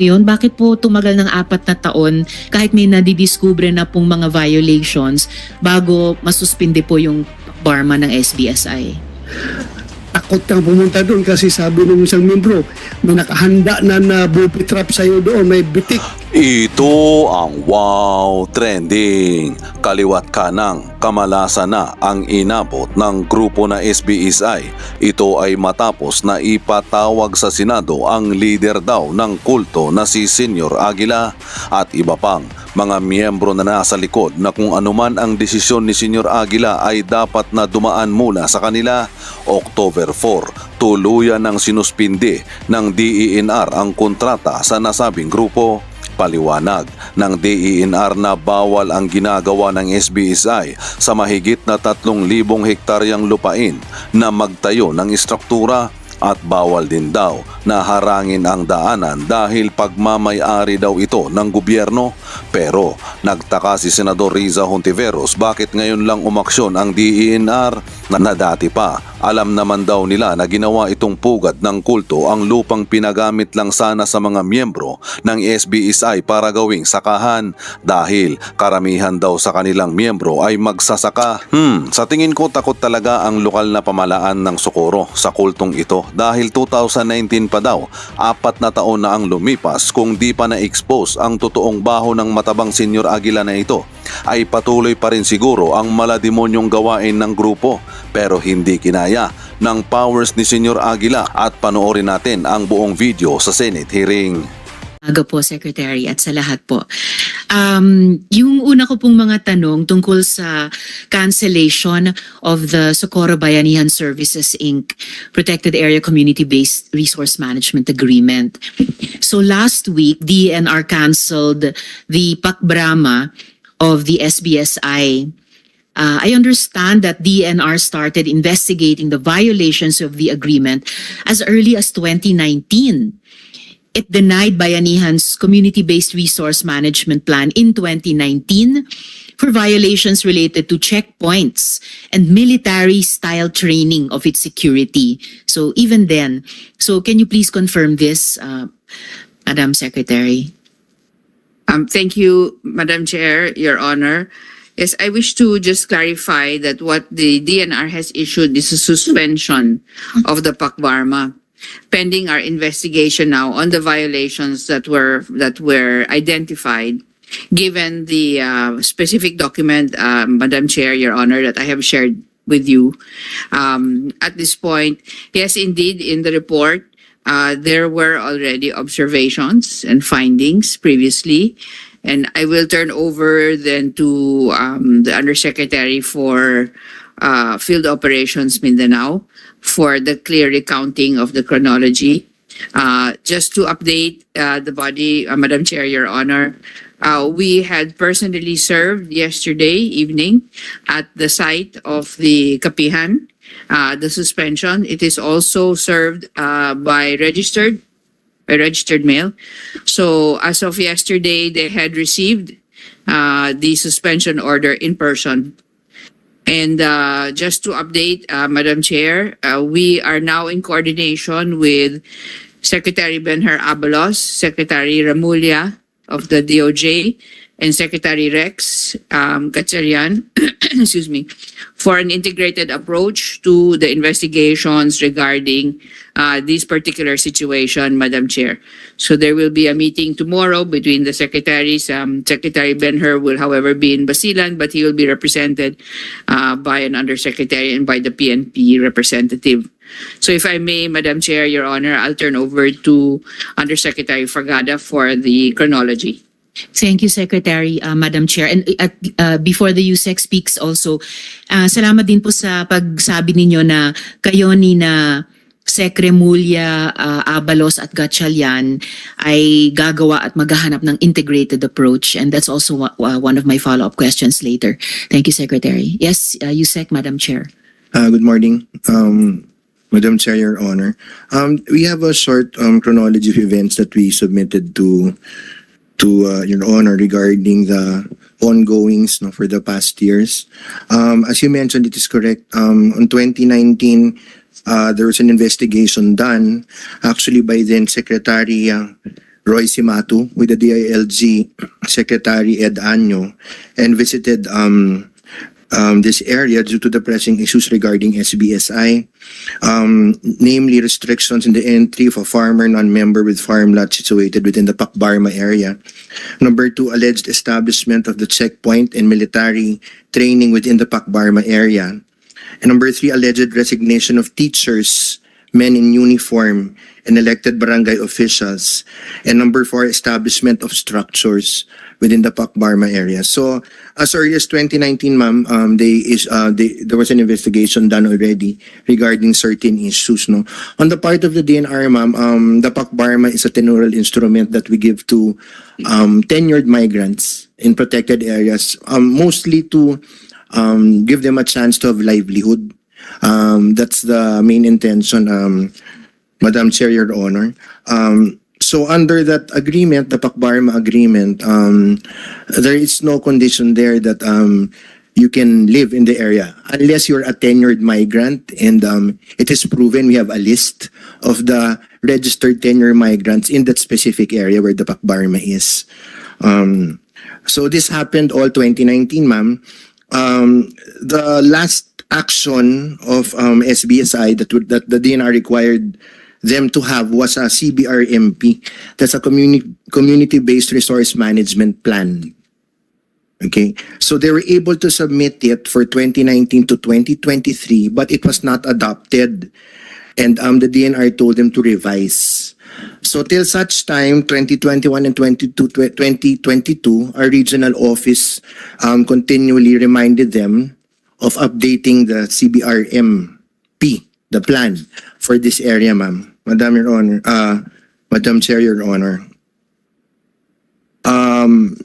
yun? Bakit po tumagal ng apat na taon kahit may nadidiskubre na pong mga violations bago masuspinde po yung barma ng SBSI? Takot kang pumunta doon kasi sabi ng isang membro, may nakahanda na na booby trap sa'yo doon, may bitik. Ito ang wow trending. Kaliwat kanang kamalasan na ang inabot ng grupo na SBSI. Ito ay matapos na ipatawag sa Senado ang leader daw ng kulto na si Senyor Aguila at iba pang mga miyembro na nasa likod na kung anuman ang desisyon ni Senyor Aguila ay dapat na dumaan muna sa kanila. October 4, tuluyan ng sinuspindi ng DENR ang kontrata sa nasabing grupo. Paliwanag ng DENR na bawal ang ginagawa ng SBSI sa mahigit na 3,000 hektaryang lupain na magtayo ng istruktura at bawal din daw na harangin ang daanan dahil pagmamayari daw ito ng gobyerno. Pero nagtaka si Senador Riza Hontiveros bakit ngayon lang umaksyon ang DENR na, na dati pa. Alam naman daw nila na ginawa itong pugad ng kulto ang lupang pinagamit lang sana sa mga miyembro ng SBSI para gawing sakahan dahil karamihan daw sa kanilang miyembro ay magsasaka. Hmm, sa tingin ko takot talaga ang lokal na pamalaan ng Socorro sa kultong ito dahil 2019 pa daw, apat na taon na ang lumipas kung di pa na-expose ang totoong baho ng matabang Senyor Aguila na ito ay patuloy pa rin siguro ang malademonyong gawain ng grupo pero hindi kinaya ng powers ni Senyor Aguila at panoorin natin ang buong video sa Senate hearing. Aga po, Secretary, at sa lahat po. Um, yung una ko pong mga tanong tungkol sa cancellation of the Socorro Bayanihan Services Inc. Protected Area Community-Based Resource Management Agreement. So last week, DNR canceled the Pakbrama of the SBSI Uh, I understand that DNR started investigating the violations of the agreement as early as 2019. It denied Bayanihan's community-based resource management plan in 2019 for violations related to checkpoints and military-style training of its security. So even then, so can you please confirm this, uh, Madam Secretary? Um, thank you, Madam Chair, Your Honor. Yes, I wish to just clarify that what the DNR has issued is a suspension of the Pakbarma pending our investigation now on the violations that were that were identified given the uh, specific document, uh, Madam Chair, Your Honor, that I have shared with you. Um, at this point, yes, indeed, in the report, uh, there were already observations and findings previously. And I will turn over then to um, the Undersecretary for uh, Field Operations Mindanao for the clear recounting of the chronology. Uh, just to update uh, the body, uh, Madam Chair, Your Honor, uh, we had personally served yesterday evening at the site of the Kapihan, uh, the suspension. It is also served uh, by registered by registered mail. So as of yesterday, they had received uh, the suspension order in person. And uh, just to update, uh, Madam Chair, uh, we are now in coordination with Secretary Benher Abalos, Secretary Ramulia of the DOJ, and Secretary Rex um, Gatchalian, excuse me, for an integrated approach to the investigations regarding uh, this particular situation, Madam Chair. So there will be a meeting tomorrow between the secretaries. Um, Secretary Benher will, however, be in Basilan, but he will be represented uh, by an undersecretary and by the PNP representative. So if I may, Madam Chair, Your Honor, I'll turn over to Undersecretary Fargada for the chronology. Thank you, Secretary, uh, Madam Chair. And uh, at, uh, before the USEC speaks also, uh, salamat din po sa pagsabi ninyo na kayo ni na Secre Mulya, uh, Abalos at Gatchalian ay gagawa at maghahanap ng integrated approach. And that's also wa- one of my follow-up questions later. Thank you, Secretary. Yes, uh, USEC, Madam Chair. Uh, good morning, um, Madam Chair, Your Honor. Um, we have a short um, chronology of events that we submitted to to uh, Your Honor regarding the ongoings no, for the past years. Um, as you mentioned, it is correct. Um, in 2019, uh, there was an investigation done actually by then Secretary uh, Roy Simatu with the DILG Secretary Ed Anyo and visited um, um, this area due to the pressing issues regarding SBSI, um, namely restrictions in the entry of a farmer non-member with farm lot situated within the Pakbarma area. Number two, alleged establishment of the checkpoint and military training within the Pakbarma area. And number three, alleged resignation of teachers, men in uniform, and elected barangay officials. And number four, establishment of structures within the Pakbarma area. So as early as 2019, ma'am, um, they is uh, they, there was an investigation done already regarding certain issues. No, on the part of the DNR, ma'am, um, the Pakbarma is a tenorial instrument that we give to um, tenured migrants in protected areas, um, mostly to um, give them a chance to have livelihood. Um, that's the main intention, um, Madam Chair, Your Honor. Um, so under that agreement, the Pakbarma agreement, um, there is no condition there that um, you can live in the area unless you're a tenured migrant and um, it is proven we have a list of the registered tenured migrants in that specific area where the Pakbarma is. Um, so this happened all 2019, ma'am. Um, the last action of um, SBSI that that the DNR required them to have was a CBRMP. That's a community community-based resource management plan. Okay, so they were able to submit it for 2019 to 2023, but it was not adopted. And um, the DNR told them to revise. So till such time, 2021 and 22, 2022, our regional office um, continually reminded them of updating the CBRMP, the plan for this area, ma'am. Madam Your Honor, uh, Madam Chair, Your Honor. Um,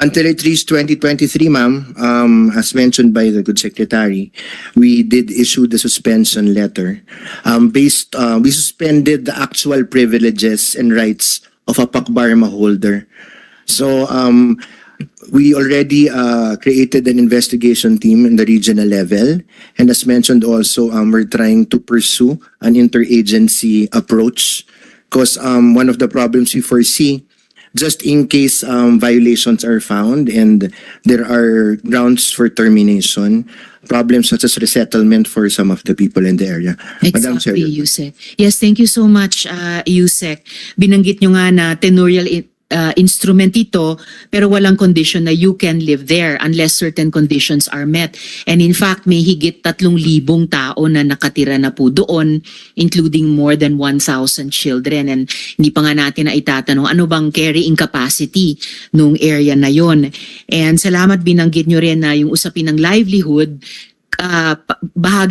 until it reached 2023, ma'am, um, as mentioned by the good secretary, we did issue the suspension letter. Um, based, uh, we suspended the actual privileges and rights of a Pakbarma holder. So, um, we already uh, created an investigation team in the regional level. And as mentioned also, um, we're trying to pursue an interagency approach because um, one of the problems we foresee just in case um, violations are found and there are grounds for termination, problems such as resettlement for some of the people in the area. Exactly, Yusek. Yes, thank you so much, uh, Yusek. Binanggit nyo nga na tenorial uh, instrument ito, pero walang condition na you can live there unless certain conditions are met. And in fact, may higit tatlong libong tao na nakatira na po doon, including more than 1,000 children. And hindi pa nga natin na itatanong, ano bang carrying capacity nung area na yon. And salamat binanggit nyo rin na yung usapin ng livelihood, uh,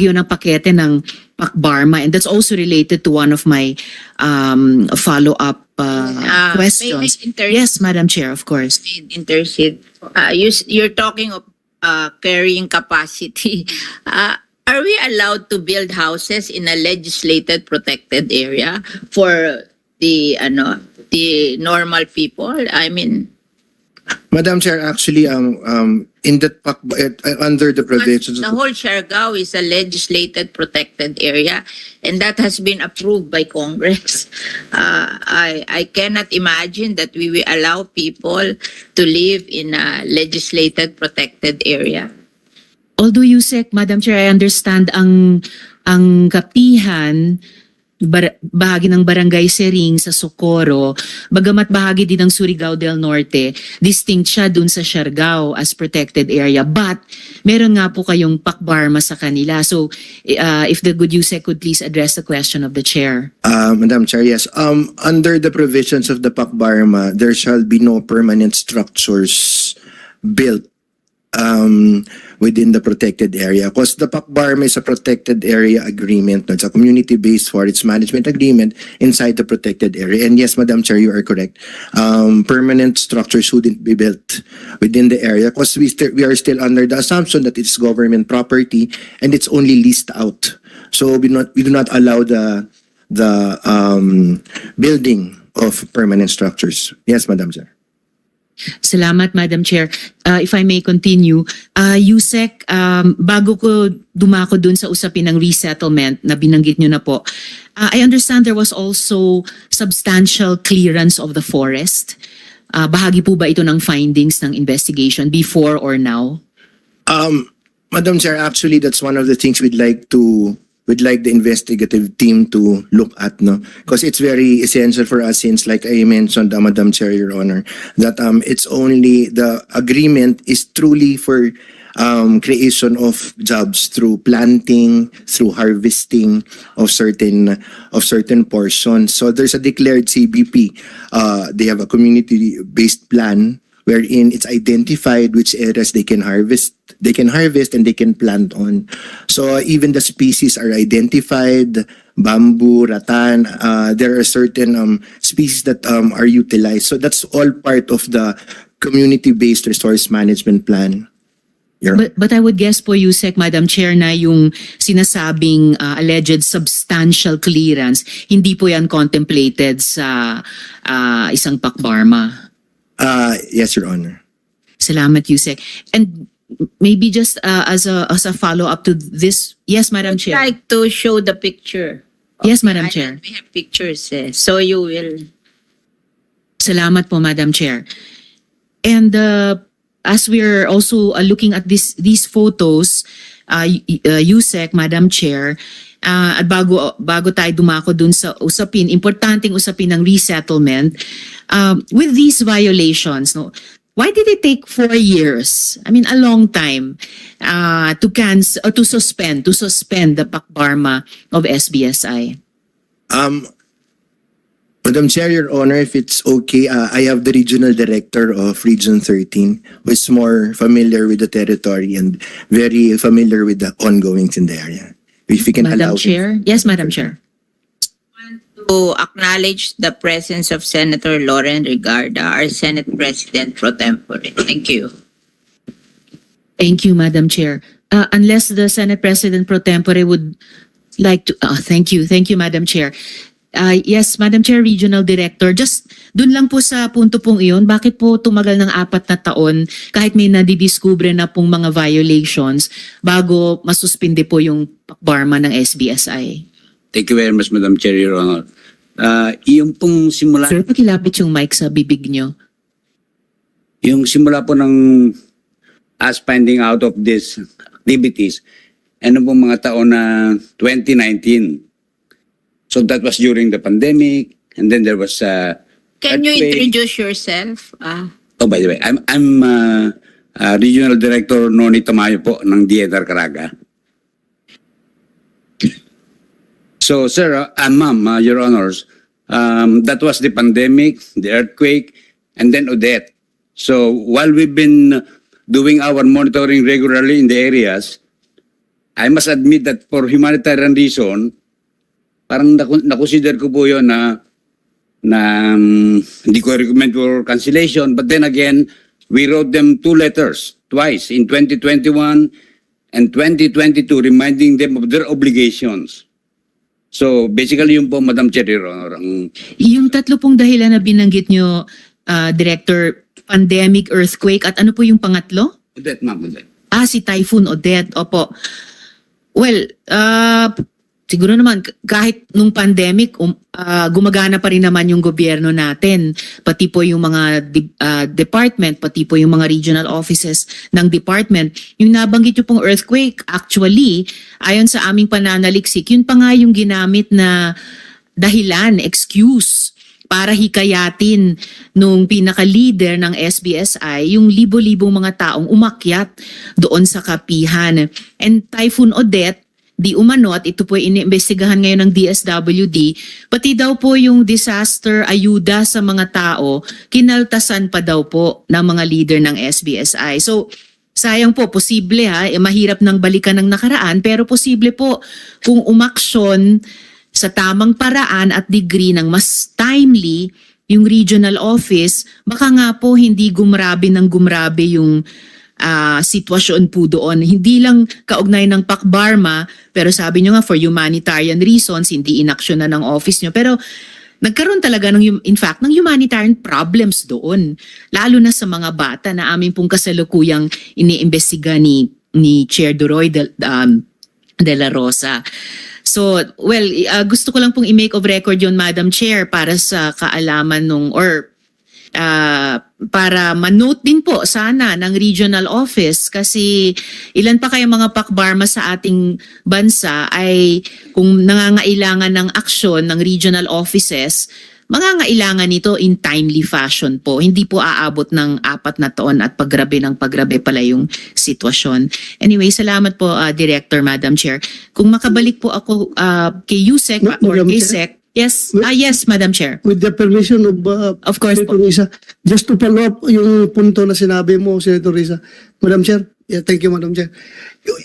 yun ng pakete ng Pakbarma and that's also related to one of my um, follow-up uh, Uh, questions. Yes, Madam Chair, of course. intercede. Uh, you, you're talking of uh, carrying capacity. Uh, are we allowed to build houses in a legislated protected area for the ano the normal people? I mean, Madam Chair, actually, um, um, in that, pak- uh, under the provisions. the whole Siargao is a legislated protected area, and that has been approved by Congress. Uh, I I cannot imagine that we will allow people to live in a legislated protected area. Although Yusek, Madam Chair, I understand ang ang kapihan bar- bahagi ng Barangay Sering sa Socorro, bagamat bahagi din ng Surigao del Norte, distinct siya dun sa Siargao as protected area. But meron nga po kayong pakbarma sa kanila. So uh, if the good Yusek could please address the question of the chair. Uh, Madam Chair, yes. Um, under the provisions of the PACBARMA, there shall be no permanent structures built um, within the protected area. Because the PACBARMA is a protected area agreement. It's a community-based forest management agreement inside the protected area. And yes, Madam Chair, you are correct. Um, permanent structures shouldn't be built within the area because we, we are still under the assumption that it's government property and it's only leased out. So we not we do not allow the the um, building of permanent structures. Yes, Madam Chair. Salamat, Madam Chair. Uh, if I may continue, uh, Yusek, um, bago ko dumako dun sa usapin ng resettlement na binanggit nyo na po, uh, I understand there was also substantial clearance of the forest. Uh, bahagi po ba ito ng findings ng investigation before or now? Um, Madam Chair, actually, that's one of the things we'd like to we'd like the investigative team to look at, no, because it's very essential for us. Since, like I mentioned, uh, Madam Chair, Your Honor, that um, it's only the agreement is truly for um, creation of jobs through planting, through harvesting of certain of certain portions. So there's a declared CBP. Uh, they have a community-based plan wherein it's identified which areas they can harvest they can harvest and they can plant on. So even the species are identified. Bamboo rattan uh, there are certain um, species that um, are utilized. So that's all part of the community based resource management plan. Your But, but I would guess po, Yusek, Madam Chair, na yung sinasabing uh, alleged substantial clearance, hindi po yan contemplated sa uh, isang pakbarma. uh, yes your honor. Salamat, Yusek. And maybe just uh, as a as a follow-up to this, yes, Madam Chair. Like to show the picture. Yes, Madam Island. Chair. We have pictures eh. So you will Salamat po, Madam Chair. And uh, as we're also uh, looking at this these photos, uh, y- uh, Yusek, Madam Chair, uh, at bago bago tayo dumako dun sa usapin, importanteng usapin ng resettlement, um, with these violations, no, why did it take four years? I mean, a long time uh, to cancel or to suspend to suspend the Pakbarma of SBSI. Um, Madam Chair, Your Honor, if it's okay, uh, I have the regional director of Region 13 who is more familiar with the territory and very familiar with the ongoings in the area. If we can allow Madam him. Chair, yes, Madam Chair. To acknowledge the presence of Senator Lauren Regarda, our Senate President pro tempore. Thank you. Thank you, Madam Chair. Uh, unless the Senate President pro tempore would like to, uh, thank you, thank you, Madam Chair. Uh, yes, Madam Chair, Regional Director, just dun lang po sa punto pong iyon, bakit po tumagal ng apat na taon kahit may nadidiskubre na pong mga violations bago masuspinde po yung pakbarma ng SBSI? Thank you very much, Madam Chair, Your Honor. Ah, yung pong simula, Sir, pakilapit yung mic sa bibig nyo. yung simula po ng us finding out of these activities, ano pong mga taon na 2019. So that was during the pandemic, and then there was uh, Can you introduce yourself? Ah, Oh, by the way, I'm I'm uh, uh, Regional Director Noni Tamayo po ng DNR Caraga. So, sir, uh, and ma'am, uh, your honors, um, that was the pandemic, the earthquake, and then Odette. So, while we've been doing our monitoring regularly in the areas, I must admit that for humanitarian reason, parang nakonsider ko po yun na na um, hindi ko recommend for cancellation. But then again, we wrote them two letters twice in 2021 and 2022 reminding them of their obligations. So basically yung po Madam Chair, Your Honor, ang Yung tatlo pong dahilan na binanggit nyo, uh, Director, pandemic, earthquake, at ano po yung pangatlo? Odette, ma'am, Odette. Ah, si Typhoon Odette. Opo. Well, uh, siguro naman kahit nung pandemic, um, ah, gumagana pa rin naman yung gobyerno natin. Pati po yung mga di- ah, department, pati po yung mga regional offices ng department. Yung nabanggit yung pong earthquake, actually, ayon sa aming pananaliksik, yun pa nga yung ginamit na dahilan, excuse para hikayatin nung pinaka-leader ng SBSI, yung libo-libong mga taong umakyat doon sa kapihan. And Typhoon Odette, di umano at ito po ay iniimbestigahan ngayon ng DSWD, pati daw po yung disaster ayuda sa mga tao, kinaltasan pa daw po ng mga leader ng SBSI. So, sayang po, posible ha, eh, mahirap nang balikan ng nakaraan, pero posible po kung umaksyon sa tamang paraan at degree ng mas timely yung regional office, baka nga po hindi gumrabe ng gumrabe yung ah, sitwasyon po doon. Hindi lang kaugnay ng Pakbarma, pero sabi nyo nga for humanitarian reasons, hindi inaksyon na ng office nyo. Pero nagkaroon talaga ng, in fact, ng humanitarian problems doon. Lalo na sa mga bata na amin pong kasalukuyang iniimbestiga ni, ni Chair Duroy de, um, de la Rosa. So, well, uh, gusto ko lang pong i-make of record yon Madam Chair, para sa kaalaman nung, or uh, para manote din po sana ng regional office kasi ilan pa kaya mga pakbarma sa ating bansa ay kung nangangailangan ng aksyon ng regional offices, mangangailangan nito in timely fashion po. Hindi po aabot ng apat na taon at paggrabe ng paggrabe pala yung sitwasyon. Anyway, salamat po uh, Director, Madam Chair. Kung makabalik po ako uh, kay Yusek Ma- or kay? Sec. Yes, ah yes, Madam Chair. With the permission of uh, Of course. Senator Risa, just to follow up yung punto na sinabi mo, Senator Risa. Madam Chair, yeah, thank you, Madam Chair. Yung-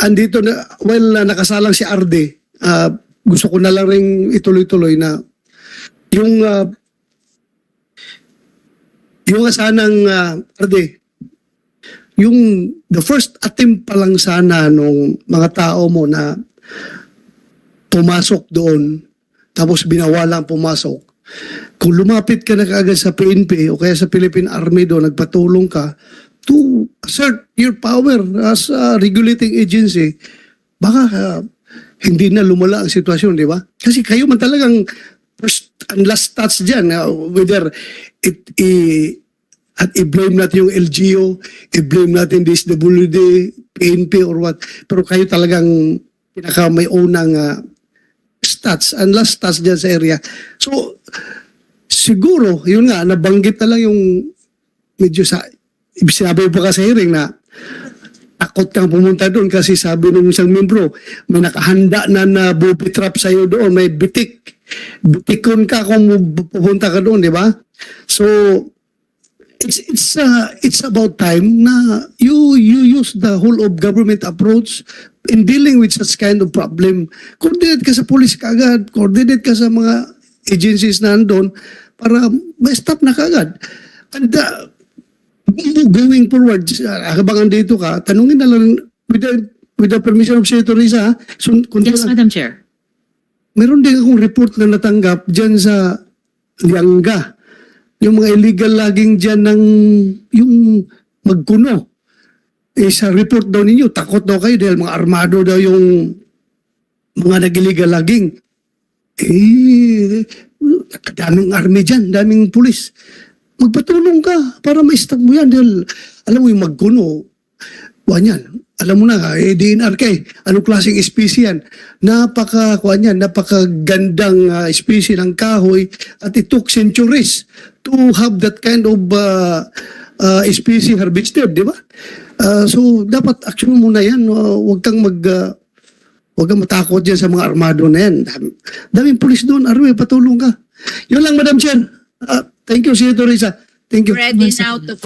Andito na, well, uh, nakasalang si Arde, uh, gusto ko na lang rin ituloy-tuloy na yung uh, yung sanang uh, Arde, yung the first attempt pa lang sana nung mga tao mo na pumasok doon tapos binawalan pumasok. Kung lumapit ka na kaagad sa PNP o kaya sa Philippine Army doon, nagpatulong ka to assert your power as a regulating agency, baka uh, hindi na lumala ang sitwasyon, di ba? Kasi kayo man talagang first and last touch dyan, uh, whether it, i, at i-blame natin yung LGU, i-blame natin DSWD, PNP or what. Pero kayo talagang pinaka may unang uh, stats and last stats dyan sa area. So, siguro, yun nga, nabanggit na lang yung medyo sa, sinabi pa ka sa hearing na takot kang pumunta doon kasi sabi ng isang membro, may nakahanda na na booby trap sa'yo doon, may bitik. Bitikon ka kung pupunta ka doon, di ba? So, it's it's uh, it's about time na you you use the whole of government approach in dealing with such kind of problem. Coordinate ka sa police kagad, coordinate ka sa mga agencies na andun para ma-stop na kagad. And uh, going forward, uh, habang andito ka, tanungin na lang with the, with the permission of Senator Risa, so, Yes, Madam Chair. meron din akong report na natanggap dyan sa Lianga. Yung mga illegal laging dyan ng yung magkuno. Eh, sa report daw ninyo, takot daw kayo dahil mga armado daw yung mga nag-illegal laging. Eh, daming army dyan, daming pulis. Magpatulong ka para ma-stop mo yan dahil alam mo yung magkuno, Kuhan yan. Alam mo na, eh, DNR ka eh. Anong klaseng species yan? Napaka, kuhan yan, napakagandang uh, species ng kahoy at it took centuries to have that kind of uh, uh, species harvested, di ba? Uh, so, dapat action mo muna yan. Uh, huwag kang mag... Uh, Huwag kang matakot dyan sa mga armado na yan. Dam- Daming pulis doon. Arwe, patulong ka. Yun lang, Madam Chair. Uh, thank you, Senator Risa. Thank you. Ready now to